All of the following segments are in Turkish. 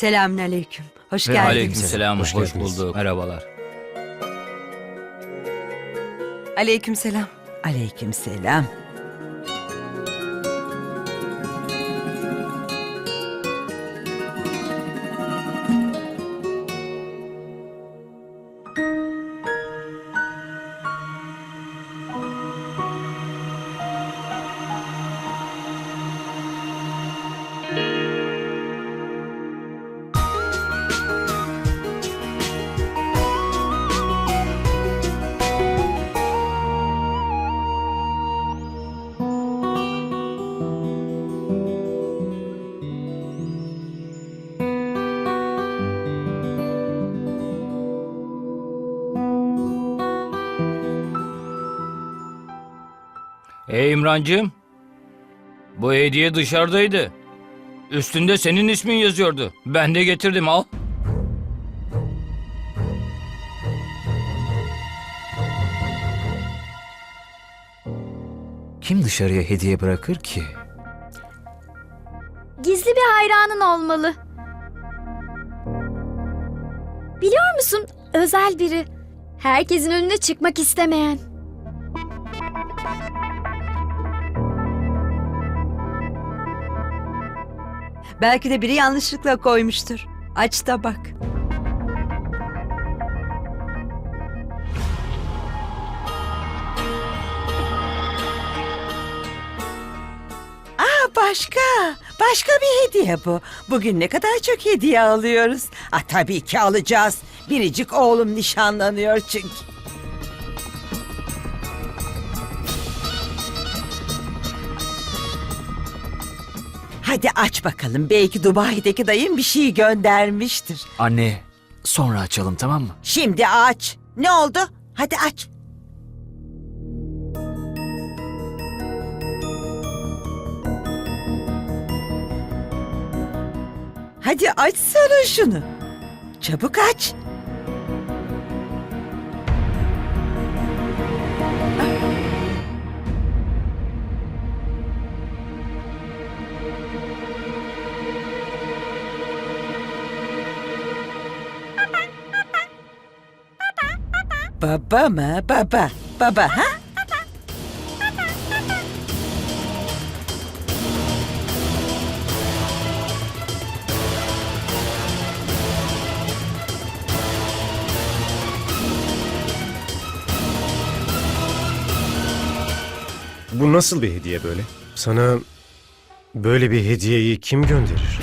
Selamünaleyküm. Hoş Ve geldiniz. Aleykümselam. Hoş Hoş, bulduk. Merhabalar. Aleykümselam. Aleykümselam. Hey İmrancığım. Bu hediye dışarıdaydı. Üstünde senin ismin yazıyordu. Ben de getirdim al. Kim dışarıya hediye bırakır ki? Gizli bir hayranın olmalı. Biliyor musun? Özel biri. Herkesin önüne çıkmak istemeyen. Belki de biri yanlışlıkla koymuştur. Aç da bak. Başka, başka bir hediye bu. Bugün ne kadar çok hediye alıyoruz. Ah tabii ki alacağız. Biricik oğlum nişanlanıyor çünkü. Hadi aç bakalım. Belki Dubai'deki dayın bir şey göndermiştir. Anne, sonra açalım tamam mı? Şimdi aç. Ne oldu? Hadi aç. Hadi açsana şunu. Çabuk aç. Baba mı? Baba. Baba ha? Bu nasıl bir hediye böyle? Sana böyle bir hediyeyi kim gönderir?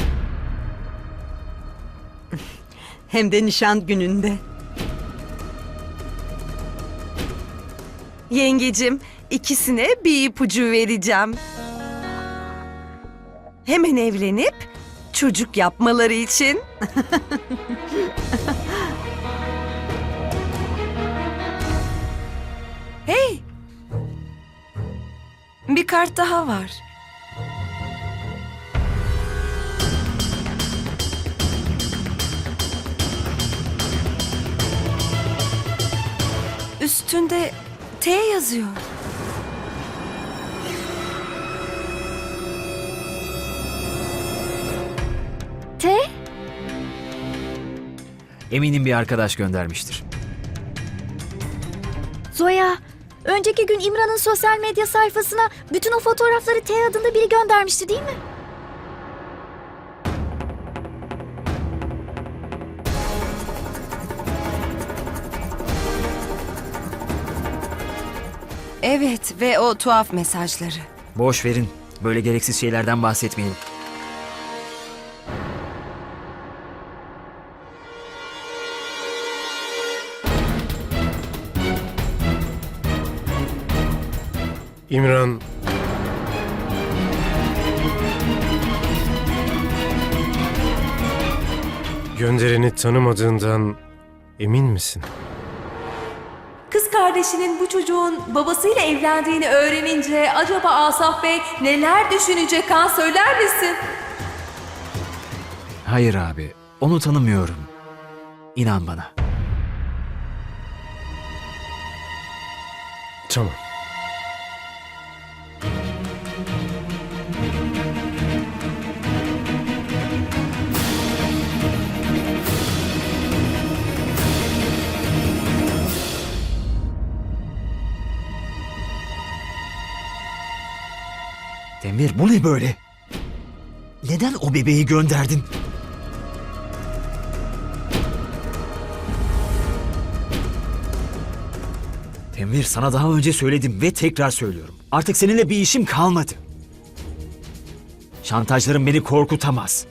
Hem de nişan gününde. Yengecim, ikisine bir ipucu vereceğim. Hemen evlenip çocuk yapmaları için. hey! Bir kart daha var. Üstünde T yazıyor. T? Eminim bir arkadaş göndermiştir. Zoya, önceki gün İmran'ın sosyal medya sayfasına bütün o fotoğrafları T adında biri göndermişti değil mi? Evet ve o tuhaf mesajları. Boş verin. Böyle gereksiz şeylerden bahsetmeyelim. İmran... Göndereni tanımadığından emin misin? Kız kardeşinin bu çocuğun babasıyla evlendiğini öğrenince acaba Asaf Bey neler düşünecek kan söyler misin? Hayır abi, onu tanımıyorum. İnan bana. Tamam. Demir bu ne böyle? Neden o bebeği gönderdin? Demir sana daha önce söyledim ve tekrar söylüyorum. Artık seninle bir işim kalmadı. Şantajların beni korkutamaz.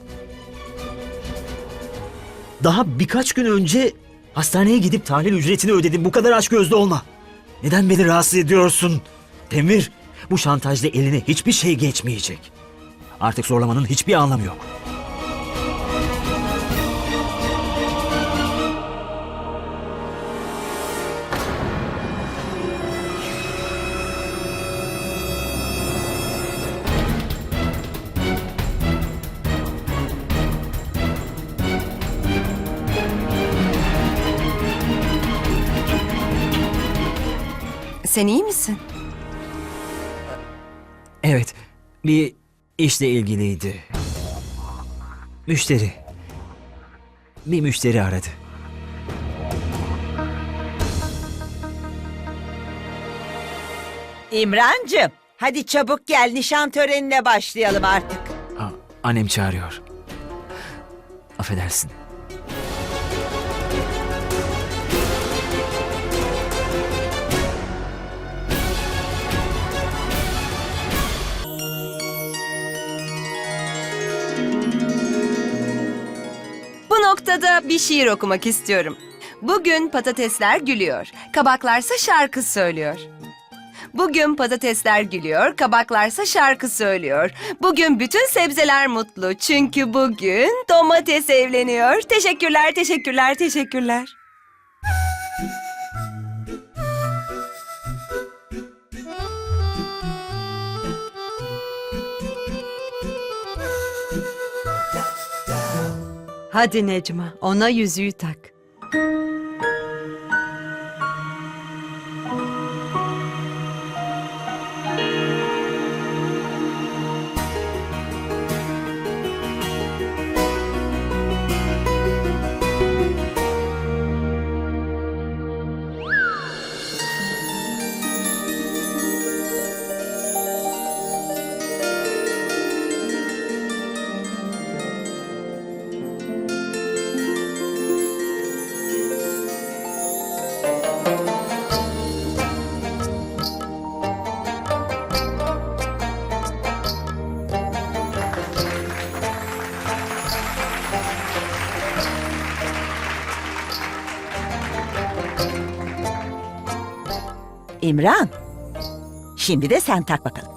Daha birkaç gün önce hastaneye gidip tahlil ücretini ödedim. Bu kadar aç gözlü olma. Neden beni rahatsız ediyorsun? Demir, bu şantajla eline hiçbir şey geçmeyecek. Artık zorlamanın hiçbir anlamı yok. Sen iyi misin? Evet, bir işle ilgiliydi. Müşteri. Bir müşteri aradı. İmrancığım hadi çabuk gel nişan törenine başlayalım artık. Aa, annem çağırıyor. Affedersin. Noktada bir şiir okumak istiyorum. Bugün patatesler gülüyor, kabaklarsa şarkı söylüyor. Bugün patatesler gülüyor, kabaklarsa şarkı söylüyor. Bugün bütün sebzeler mutlu çünkü bugün domates evleniyor. Teşekkürler, teşekkürler, teşekkürler. Hadi Necma, ona yüzüğü tak. İmran. Şimdi de sen tak bakalım.